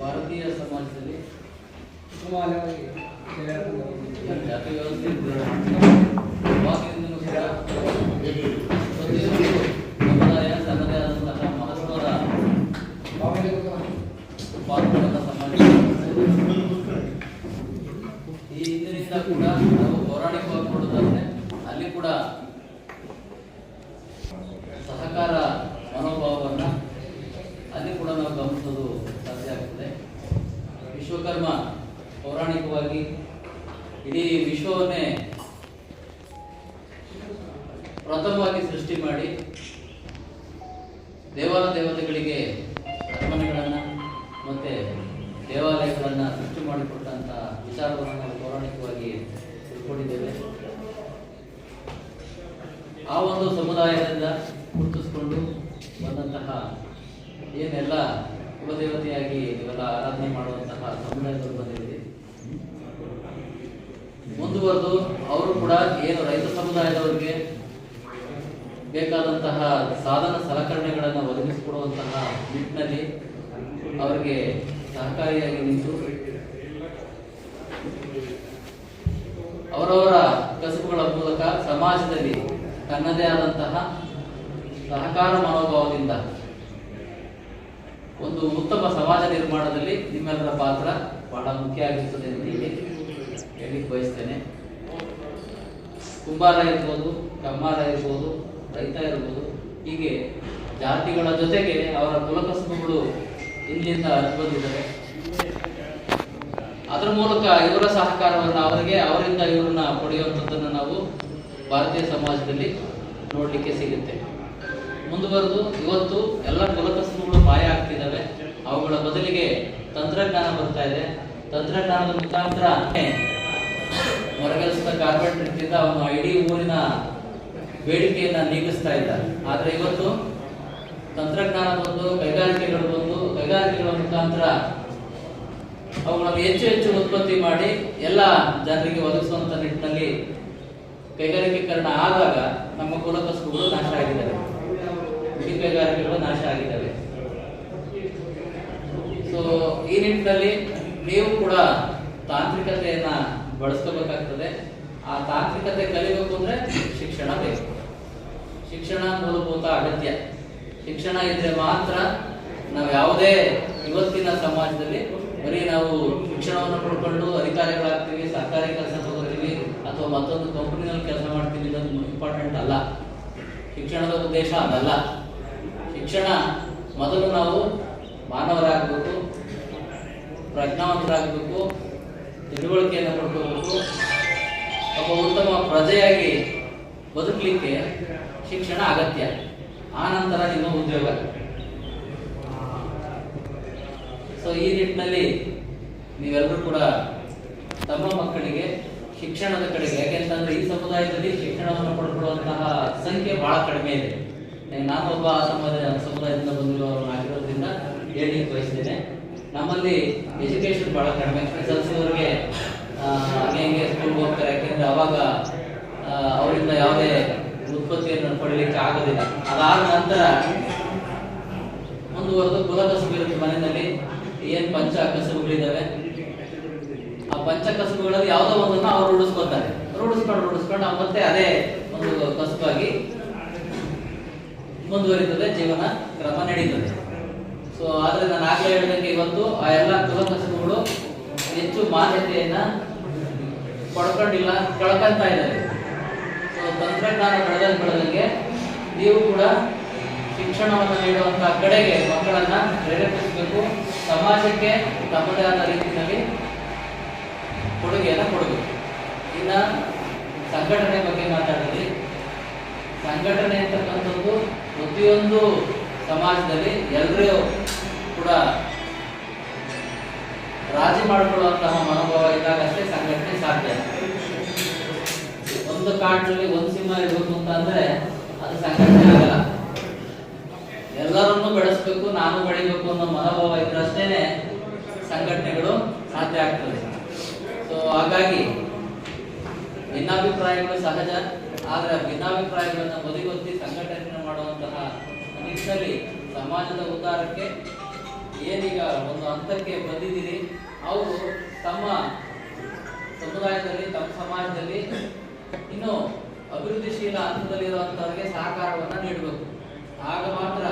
ಭಾರತೀಯ ಸಮಾಜದಲ್ಲಿ ಸುಮಾರವಾಗಿ ಜಾತಿ ವ್ಯವಸ್ಥೆ ಅವಾಗಿನಿಂದಲೂ ಕೂಡ ಪ್ರತಿಯೊಂದು ಸಮುದಾಯ ತನ್ನದೇ ಆದಂತಹ ಮಹತ್ವದ ಪಾತ್ರವನ್ನು ಸಮಾಜ ಈ ಹಿಂದಿನಿಂದ ಕೂಡ ನಾವು ಪೌರಾಣಿಕವಾಗಿ ನೋಡೋದಾದ್ರೆ ಅಲ್ಲಿ ಕೂಡ ಸಹಕಾರ ಮನೋಭಾವವನ್ನು ಅಲ್ಲಿ ಕೂಡ ನಾವು ಗಮನಿಸೋದು ಸಾಧ್ಯ ಆಗ್ತದೆ ವಿಶ್ವಕರ್ಮ ಪೌರಾಣಿಕವಾಗಿ ಇಡೀ ವಿಶ್ವವನ್ನೇ ಪ್ರಥಮವಾಗಿ ಸೃಷ್ಟಿ ಮಾಡಿ ದೇವಾಲ ದೇವತೆಗಳಿಗೆ ಅರಮನೆಗಳನ್ನು ಮತ್ತೆ ದೇವಾಲಯಗಳನ್ನು ಸೃಷ್ಟಿ ಮಾಡಿಕೊಟ್ಟಂಥ ವಿಚಾರವನ್ನು ನಾವು ಪೌರಾಣಿಕವಾಗಿ ತಿಳ್ಕೊಂಡಿದ್ದೇವೆ. ಆ ಒಂದು ಸಮುದಾಯದಿಂದ ಗುರುತಿಸ್ಕೊಂಡು ಬಂದಂತಹ ಏನೆಲ್ಲ ಉಪದೇವತೆಯಾಗಿ ಇವೆಲ್ಲ ಆರಾಧನೆ ಮಾಡುವಂತಹ ಸಮುದಾಯಗಳು ಬಂದಿದೆ ಮುಂದುವರೆದು ಅವರು ಕೂಡ ಏನು ರೈತ ಸಮುದಾಯದವರಿಗೆ ಬೇಕಾದಂತಹ ಸಾಧನ ಸಲಕರಣೆಗಳನ್ನು ಒದಗಿಸಿಕೊಡುವಂತಹ ನಿಟ್ಟಿನಲ್ಲಿ ಅವರಿಗೆ ಸಹಕಾರಿಯಾಗಿ ನಿಂತು ಅವರವರ ಕಸುಬುಗಳ ಮೂಲಕ ಸಮಾಜದಲ್ಲಿ ತನ್ನದೇ ಆದಂತಹ ಸಹಕಾರ ಮನೋಭಾವದಿಂದ ಒಂದು ಉತ್ತಮ ಸಮಾಜ ನಿರ್ಮಾಣದಲ್ಲಿ ನಿಮ್ಮೆಲ್ಲರ ಪಾತ್ರ ಬಹಳ ಮುಖ್ಯ ಆಗಿರ್ತದೆ ಅಂತ ಹೇಳಿ ಹೇಳಿ ಬಯಸ್ತೇನೆ. ಕುಂಬಾರ ಇರ್ಬೋದು, ಕಮ್ಮಾರ ಇರ್ಬೋದು ರೈತ ಇರ್ಬೋದು ಹೀಗೆ ಜಾತಿಗಳ ಜೊತೆಗೆ ಅವರ ಕುಲಕಸುಬುಗಳು ಇಲ್ಲಿಂದ ಬಂದಿದ್ದಾರೆ. ಅದರ ಮೂಲಕ ಇವರ ಸಹಕಾರವನ್ನು ಅವರಿಗೆ, ಅವರಿಂದ ಇವರನ್ನ ಪಡೆಯುವಂಥದ್ದನ್ನು ನಾವು ಭಾರತೀಯ ಸಮಾಜದಲ್ಲಿ ನೋಡಲಿಕ್ಕೆ ಸಿಗುತ್ತೆ. ಮುಂದುವರೆದು ಇವತ್ತು ಎಲ್ಲ ಕುಲಕಸುಬುಗಳು ಮಾಯ ಆಗ್ತಿದ್ದಾವೆ. ಅವುಗಳ ಬದಲಿಗೆ ತಂತ್ರಜ್ಞಾನ ಬರ್ತಾ ಇದೆ. ತಂತ್ರಜ್ಞಾನದ ಮುಖಾಂತರ ಹೊರಗೆಲ್ಸಿದ ಕಾರ್ಪೆಂಟ್ರಿಂದ ಅವನು ಇಡೀ ಊರಿನ ಬೇಡಿಕೆಯನ್ನ ನೀಗಿಸ್ತಾ ಇದ್ದಾರೆ. ಆದ್ರೆ ಇವತ್ತು ತಂತ್ರಜ್ಞಾನ ಬಂದು ಕೈಗಾರಿಕೆಗಳು ಬಂದು ಕೈಗಾರಿಕೆಗಳ ಮುಖಾಂತರ ಅವುಗಳನ್ನು ಹೆಚ್ಚು ಹೆಚ್ಚು ಉತ್ಪತ್ತಿ ಮಾಡಿ ಎಲ್ಲ ಜನರಿಗೆ ಒದಗಿಸುವಂತ ನಿಟ್ಟಿನಲ್ಲಿ ಕೈಗಾರಿಕೀಕರಣ ಆದಾಗ ನಮ್ಮ ಕುಲಕಸುಬುಗಳು ನಾಶ ಆಗಿದ್ದಾವೆ. ಬಿಡಿ ಕೈಗಾರಿಕೆಗಳು ನಾಶ ಆಗಿದ್ದಾವೆ. ಸೊ ಈ ನಿಟ್ಟಿನಲ್ಲಿ ನೀವು ಕೂಡ ತಾಂತ್ರಿಕತೆಯನ್ನ ಬಳಸ್ಕೋಬೇಕಾಗ್ತದೆ. ಆ ತಾಂತ್ರಿಕತೆ ಕಲಿಬೇಕು ಅಂದ್ರೆ ಶಿಕ್ಷಣ ಬೇಕು. ಶಿಕ್ಷಣ ಮೂಲಭೂತ ಅಗತ್ಯ. ಶಿಕ್ಷಣ ಇದ್ರೆ ಮಾತ್ರ ನಾವು ಯಾವುದೇ ಇವತ್ತಿನ ಸಮಾಜದಲ್ಲಿ ಬರೀ ನಾವು ಶಿಕ್ಷಣವನ್ನು ಪಡ್ಕೊಂಡು ಅಧಿಕಾರಿಗಳಾಗ್ತೀವಿ, ಸರ್ಕಾರಿ ಕೆಲಸ ತಗೋತೀವಿ ಅಥವಾ ಮತ್ತೊಂದು ಕಂಪನಿನಲ್ಲಿ ಕೆಲಸ ಮಾಡ್ತೀವಿ ಅನ್ನೋದು ಇಂಪಾರ್ಟೆಂಟ್ ಅಲ್ಲ. ಶಿಕ್ಷಣದ ಉದ್ದೇಶ ಅದಲ್ಲ. ಶಿಕ್ಷಣ ಮೊದಲು ನಾವು ಮಾನವರಾಗಬೇಕು, ಪ್ರಜ್ಞಾವಂತರಾಗಬೇಕು, ತಿಳುವಳಿಕೆಯನ್ನು ಪಡ್ಕೋಬೇಕು. ಒಬ್ಬ ಉತ್ತಮ ಪ್ರಜೆಯಾಗಿ ಬದುಕಲಿಕ್ಕೆ ಶಿಕ್ಷಣ ಅಗತ್ಯ. ಆ ನಂತರ ನಿಮ್ಮ ಉದ್ಯೋಗ. ಸೊ ಈ ನಿಟ್ಟಿನಲ್ಲಿ ನೀವೆಲ್ಲರೂ ಕೂಡ ತಮ್ಮ ಮಕ್ಕಳಿಗೆ, ಶಿಕ್ಷಣದ ಕಡೆಗೆ, ಯಾಕೆಂತಂದ್ರೆ ಈ ಸಮುದಾಯದಲ್ಲಿ ಶಿಕ್ಷಣವನ್ನು ಪಡ್ಕೊಳ್ಳುವಂತಹ ಸಂಖ್ಯೆ ಬಹಳ ಕಡಿಮೆ ಇದೆ. ನಾನೊಬ್ಬ ಆ ಸಮುದಾಯ ಸಮುದಾಯದಿಂದ ಬಂದಿರುವವರು ಆಗಿರೋದ್ರಿಂದ ಹೇಳಿ ಬಯಸ್ತೇನೆ. ನಮ್ಮಲ್ಲಿ ಎಜುಕೇಶನ್ ಬಹಳ ಕಡಿಮೆ. ಅವರಿಗೆ ಹಂಗೆ ಹಿಂಗೆ ಸ್ಕೂಲ್ಗೆ ಹೋಗ್ತಾರೆ ಯಾಕೆಂದ್ರೆ ಅವಾಗ ಅವರಿಂದ ಯಾವುದೇ ಉತ್ಪತ್ತಿಯನ್ನು ಪಡೀಲಿಕ್ಕೆ ಆಗೋದಿಲ್ಲ. ಅದಾದ ನಂತರ ಮುಂದುವರೆದು ಕುಲ ಕಸುಬಿರುತ್ತೆ ಮನೆಯಲ್ಲಿ ಏನ್ ಪಂಚ ಕಸುಬುಗಳಿದ್ದಾವೆ ಆ ಪಂಚ ಕಸುಬುಗಳಲ್ಲಿ ಯಾವುದೋ ಒಂದನ್ನು ಅವರು ರೂಢಿಸ್ಕೊತಾರೆ ರೂಢಿಸ್ಕೊಂಡು ರೂಢಿಸ್ಕೊಂಡು ಮತ್ತೆ ಅದೇ ಒಂದು ಕಸುಬಾಗಿ ಮುಂದುವರಿತದೆ, ಜೀವನ ಕ್ರಮ ನಡೀತದೆ. ಸೊ ಆದ್ರೆ ನಾನು ಆಗ್ಲೇ ಹೇಳಿದಂಗೆ ಇವತ್ತು ಆ ಎಲ್ಲ ಕುಲ ಕಸುಬುಗಳು ಹೆಚ್ಚು ಮಾನ್ಯತೆಯನ್ನ ಪಡ್ಕೊಂಡಿಲ್ಲ ಕಳ್ಕೊಂತ ಇದ್ದಾರೆ. ಸೊ ತಂತ್ರಜ್ಞಾನ ಬೆಳೆದಂಗೆ ಬೆಳೆದಂಗೆ ನೀವು ಕೂಡ ಶಿಕ್ಷಣವನ್ನು ನೀಡುವಂತಹ ಕಡೆಗೆ ಮಕ್ಕಳನ್ನ ಪ್ರೇರೇಪಿಸಬೇಕು. ಸಮಾಜಕ್ಕೆ ತಮ್ಮದೇ ಆದ ರೀತಿಯಲ್ಲಿ ಕೊಡುಗೆಯನ್ನು ಕೊಡಬೇಕು. ಇನ್ನ ಸಂಘಟನೆ ಬಗ್ಗೆ ಮಾತಾಡಿದ್ರಿ ಸಂಘಟನೆ ಅಂತಕ್ಕಂಥದ್ದು ಪ್ರತಿಯೊಂದು ಸಮಾಜದಲ್ಲಿ ಎಲ್ಲರೂ ಕೂಡ ರಾಜಿ ಮಾಡಿಕೊಳ್ಳುವಂತಹ ಮನೋಭಾವ ಇದ್ದಾಗ ಕಾಡಿನಲ್ಲಿ ಒಂದು ಸಿಂಹ ಇರಬೇಕು ಅಂತ ಅಂದ್ರೆ ಅದು ಸಂಘಟನೆ ಆಗಲ್ಲ. ಎಲ್ಲರನ್ನೂ ಬೆಳೆಸ್ಬೇಕು, ನಾನು ಬೆಳಿಬೇಕು ಅನ್ನೋ ಮನೋಭಾವ ಇದ್ರಷ್ಟೇನೆ ಸಂಘಟನೆಗಳು ಸಾಧ್ಯ ಆಗ್ತದೆ. ಸೊ ಹಾಗಾಗಿ ಭಿನ್ನಾಭಿಪ್ರಾಯಗಳು ಸಹಜ, ಆದ್ರೆ ಭಿನ್ನಾಭಿಪ್ರಾಯಗಳನ್ನ ಬದಿಗೊತ್ತಿ ಸಂಘಟನೆ ಮಾಡುವಂತಹ ನಿಟ್ಟಿನಲ್ಲಿ ಸಮಾಜದ ಉದ್ಧಾರಕ್ಕೆ ಏನೀಗ ಒಂದು ಹಂತಕ್ಕೆ ಬಂದಿದ್ದೀರಿ, ಅವರು ತಮ್ಮ ಸಮುದಾಯದಲ್ಲಿ, ತಮ್ಮ ಸಮಾಜದಲ್ಲಿ ಇನ್ನು ಅಭಿವೃದ್ಧಿಶೀಲ ಹಂತದಲ್ಲಿರುವಂತವರಿಗೆ ಸಹಕಾರವನ್ನು ನೀಡಬೇಕು. ಆಗ ಮಾತ್ರ